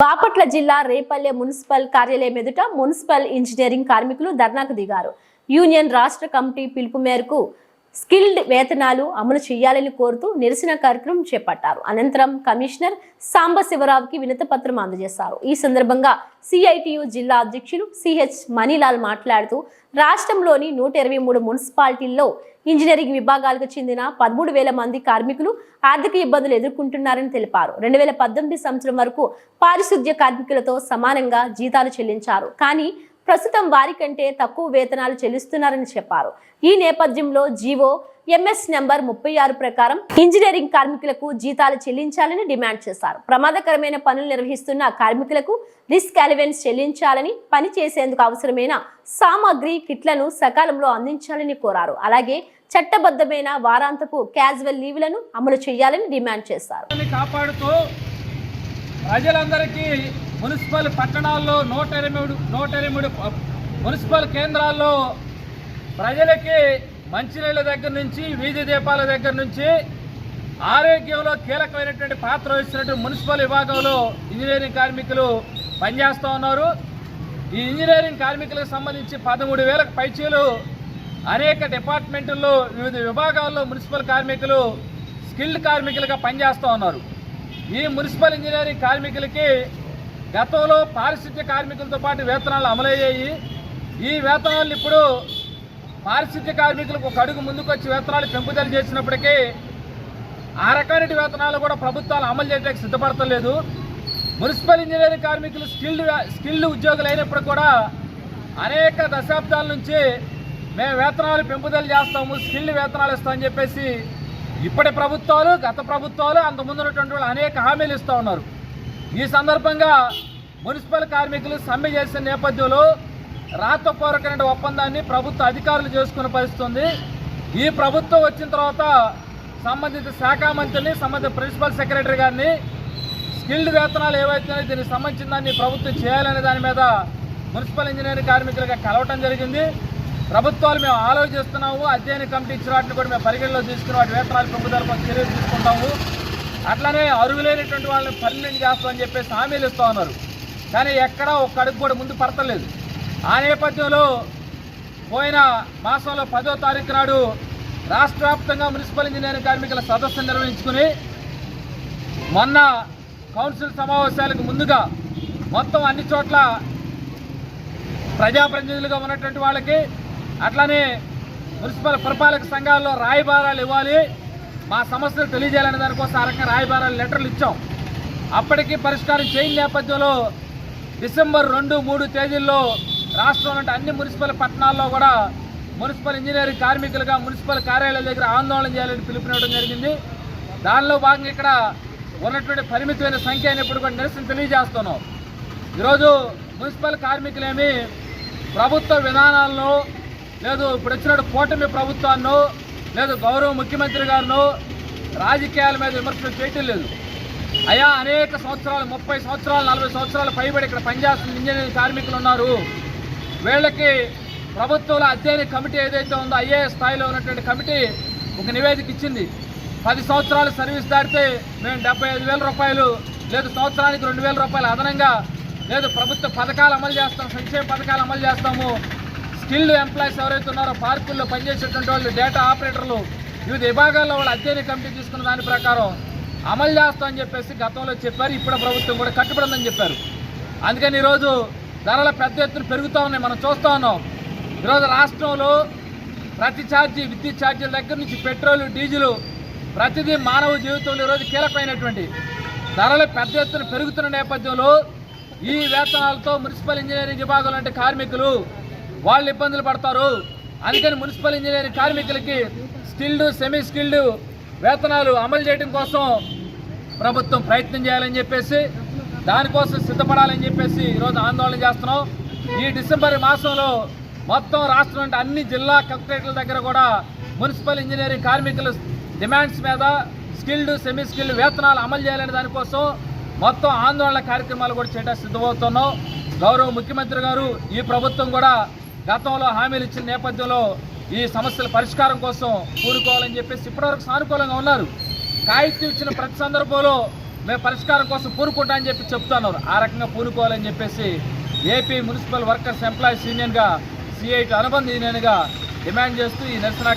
బాపట్ల జిల్లా రేపల్లె మున్సిపల్ కార్యాలయం ఎదుట మున్సిపల్ ఇంజనీరింగ్ కార్మికులు ధర్నాకు దిగారు. యూనియన్ రాష్ట్ర కమిటీ పిలుపు మేరకు స్కిల్డ్ వేతనాలు అమలు చేయాలని కోరుతూ నిరసన కార్యక్రమం చేపట్టారు. అనంతరం కమిషనర్ సాంబశివరావుకి వినతి పత్రం అందజేశారు. ఈ సందర్భంగా సిఐటియు జిల్లా అధ్యక్షులు సిహెచ్ మణిలాల్ మాట్లాడుతూ రాష్ట్రంలోని నూట ఇరవై మూడు మున్సిపాలిటీల్లో ఇంజనీరింగ్ విభాగాలకు చెందిన పదమూడు వేల మంది కార్మికులు ఆర్థిక ఇబ్బందులు ఎదుర్కొంటున్నారని తెలిపారు. రెండు వేల పద్దెనిమిది సంవత్సరం వరకు పారిశుద్ధ్య కార్మికులతో సమానంగా జీతాలు చెల్లించారు. కానీ ప్రస్తుతం వారికంటే తక్కువ వేతనాలు చెల్లిస్తున్నారని చెప్పారు. ఈ నేపథ్యంలో జీవో ఎంఎస్ నెంబర్ ముప్పై ఆరు ప్రకారం ఇంజనీరింగ్ కార్మికులకు జీతాలు చెల్లించాలని డిమాండ్ చేశారు. ప్రమాదకరమైన పనులు నిర్వహిస్తున్న కార్మికులకు రిస్క్ అలవెన్స్ చెల్లించాలని పని చేసేందుకు అవసరమైన సామాగ్రి కిట్లను సకాలంలో అందించాలని కోరారు. అలాగే చట్టబద్ధమైన వారాంతపు క్యాజువల్ లీవ్లను అమలు చేయాలని డిమాండ్ చేశారు. కాపాడుతూ ప్రజలందరికీ మున్సిపల్ పట్టణాల్లో నూట ఎనిమిది నూట ఎనిమిది మున్సిపల్ కేంద్రాల్లో ప్రజలకి మంచినీళ్ళ దగ్గర నుంచి వీధి దీపాల దగ్గర నుంచి ఆరోగ్యంలో కీలకమైనటువంటి పాత్ర వహిస్తున్నటువంటి మున్సిపల్ విభాగంలో ఇంజనీరింగ్ కార్మికులు పనిచేస్తూ ఉన్నారు. ఈ ఇంజనీరింగ్ కార్మికులకు సంబంధించి పదమూడు వేలకు పైచీలు అనేక డిపార్ట్మెంటుల్లో వివిధ విభాగాల్లో మున్సిపల్ కార్మికులు స్కిల్డ్ కార్మికులుగా పనిచేస్తూ ఉన్నారు. ఈ మున్సిపల్ ఇంజనీరింగ్ కార్మికులకి గతంలో పారిశుద్ధ్య కార్మికులతో పాటు వేతనాలు అమలయ్యాయి. ఈ వేతనాలు ఇప్పుడు పారిశుద్ధ్య కార్మికులకు ఒక అడుగు ముందుకు వచ్చి వేతనాలు పెంపుదల చేసినప్పటికీ ఆ రకమైన వేతనాలు కూడా ప్రభుత్వాలు అమలు చేయడానికి సిద్ధపడతలేదు. మున్సిపల్ ఇంజనీరింగ్ కార్మికులు స్కిల్డ్ స్కిల్డ్ ఉద్యోగులు అయినప్పుడు కూడా అనేక దశాబ్దాల నుంచి మేము వేతనాలు పెంపుదల చేస్తాము స్కిల్డ్ వేతనాలు ఇస్తామని చెప్పేసి ఇప్పటి ప్రభుత్వాలు గత ప్రభుత్వాలు అంత ముందున్నటువంటి వాళ్ళు అనేక హామీలు ఇస్తూ ఉన్నారు. ఈ సందర్భంగా మున్సిపల్ కార్మికులు సమ్మె చేసిన నేపథ్యంలో రాతపూర్వకమైన ఒప్పందాన్ని ప్రభుత్వ అధికారులు చేసుకునే పరిస్థితి ఉంది ఈ ప్రభుత్వం వచ్చిన తర్వాత సంబంధిత శాఖ మంత్రిని సంబంధిత ప్రిన్సిపల్ సెక్రటరీ గారిని స్కిల్డ్ వేతనాలు ఏవైతే దీనికి సంబంధించిన దాన్ని ప్రభుత్వం చేయాలనే దాని మీద మున్సిపల్ ఇంజనీరింగ్ కార్మికులుగా కలవటం జరిగింది. ప్రభుత్వాలు మేము ఆలోచిస్తున్నాము. అధ్యయన కమిటీ ఇచ్చిన వాటిని కూడా మేము పరిగణలో తీసుకుని వాటి వేతనాలు పెంపుదల కోసం చర్యలు తీసుకుంటాము. అట్లనే అరుగులేనటువంటి వాళ్ళని పర్మనెంట్ చేస్తామని చెప్పేసి హామీలు ఇస్తూ ఉన్నారు. కానీ ఎక్కడా ఒక్క అడుగు కూడా ముందు పడతలేదు. ఆ నేపథ్యంలో పోయిన మాసంలో పదో తారీఖు నాడు రాష్ట్ర వ్యాప్తంగా మున్సిపల్ ఇంజనీరింగ్ కార్మికుల సదస్సు నిర్వహించుకుని మొన్న కౌన్సిల్ సమావేశాలకు ముందుగా మొత్తం అన్ని చోట్ల ప్రజాప్రతినిధులుగా ఉన్నటువంటి వాళ్ళకి అట్లానే మున్సిపల్ పురపాలక సంఘాల్లో రాయబారాలు ఇవ్వాలి. మా సమస్యలు తెలియజేయాలనే దానికోసం ఆ రకంగా రాయబారాలు లెటర్లు ఇచ్చాం. అప్పటికి పరిష్కారం చేయని నేపథ్యంలో డిసెంబర్ రెండు మూడు తేదీల్లో రాష్ట్రంలో అన్ని మున్సిపల్ పట్టణాల్లో కూడా మున్సిపల్ ఇంజనీరింగ్ కార్మికులుగా మున్సిపల్ కార్యాలయాల దగ్గర ఆందోళన చేయాలని పిలుపునివ్వడం జరిగింది. దానిలో భాగంగా ఇక్కడ ఉన్నటువంటి పరిమితమైన సంఖ్య అయినప్పుడు కూడా నిరసన తెలియజేస్తున్నాం. ఈరోజు మున్సిపల్ కార్మికులేమి ప్రభుత్వ విధానాలను లేదు ఇప్పుడు వచ్చినట్టు కూటమి ప్రభుత్వాన్నో లేదు గౌరవ ముఖ్యమంత్రి గారినో రాజకీయాల మీద విమర్శలు చేయటం లేదు. అయా అనేక సంవత్సరాలు ముప్పై సంవత్సరాలు నలభై సంవత్సరాలు పైబడి ఇక్కడ పనిచేస్తున్న ఇంజనీరింగ్ కార్మికులు ఉన్నారు. వీళ్ళకి ప్రభుత్వంలో అధ్యయన కమిటీ ఏదైతే ఉందో ఐఏఎస్ స్థాయిలో ఉన్నటువంటి కమిటీ ఒక నివేదిక ఇచ్చింది. పది సంవత్సరాలు సర్వీస్ దాటితే మేము డెబ్బై ఐదు వేల రూపాయలు లేదు సంవత్సరానికి రెండు వేల రూపాయలు అదనంగా లేదు ప్రభుత్వ పథకాలు అమలు చేస్తాం సంక్షేమ పథకాలు అమలు చేస్తాము. స్కిల్డ్ ఎంప్లాయీస్ ఎవరైతే ఉన్నారో పార్కుల్లో పనిచేసేటువంటి వాళ్ళు డేటా ఆపరేటర్లు వివిధ విభాగాల్లో వాళ్ళు అధ్యయన కమిటీ తీసుకున్న దాని ప్రకారం అమలు చేస్తామని చెప్పేసి గతంలో చెప్పారు. ఇప్పుడు ప్రభుత్వం కూడా కట్టుబడిందని చెప్పారు. అందుకని ఈరోజు ధరలు పెద్ద ఎత్తున పెరుగుతూ ఉన్నాయి. మనం చూస్తూ ఉన్నాం. ఈరోజు రాష్ట్రంలో ప్రతి ఛార్జీ విద్యుత్ ఛార్జీల దగ్గర నుంచి పెట్రోల్ డీజిల్ ప్రతిదీ మానవ జీవితంలో ఈరోజు కీలకమైనటువంటి ధరలు పెద్ద ఎత్తున పెరుగుతున్న నేపథ్యంలో ఈ వేతనాలతో మున్సిపల్ ఇంజనీరింగ్ విభాగం లాంటి కార్మికులు వాళ్ళు ఇబ్బందులు పడతారు. అందుకని మున్సిపల్ ఇంజనీరింగ్ కార్మికులకి స్కిల్డ్ సెమీ స్కిల్డ్ వేతనాలు అమలు చేయడం కోసం ప్రభుత్వం ప్రయత్నం చేయాలని చెప్పేసి దానికోసం సిద్ధపడాలని చెప్పేసి ఈరోజు ఆందోళన చేస్తున్నాం. ఈ డిసెంబర్ మాసంలో మొత్తం రాష్ట్రం అంటే అన్ని జిల్లా కలెక్టరేట్ల దగ్గర కూడా మున్సిపల్ ఇంజనీరింగ్ కార్మికుల డిమాండ్స్ మీద స్కిల్డ్ సెమీ స్కిల్డ్ వేతనాలు అమలు చేయాలనే దానికోసం మొత్తం ఆందోళన కార్యక్రమాలు కూడా చేయడానికి సిద్ధమవుతున్నాం. గౌరవ ముఖ్యమంత్రి గారు ఈ ప్రభుత్వం కూడా గతంలో హామీలు ఇచ్చిన నేపథ్యంలో ఈ సమస్యల పరిష్కారం కోసం కూరుకోవాలని చెప్పేసి ఇప్పటివరకు సానుకూలంగా ఉన్నారు. కాగితం ఇచ్చిన ప్రతి సందర్భంలో మేము పరిష్కారం కోసం పూనుకుంటా అని చెప్పి చెప్తున్నారు. ఆ రకంగా పూనుకోవాలని చెప్పేసి ఏపీ మున్సిపల్ వర్కర్స్ ఎంప్లాయీస్ యూనియన్గా సిఐటి అనుబంధ యూనియన్గా డిమాండ్ చేస్తూ ఈ నిరసన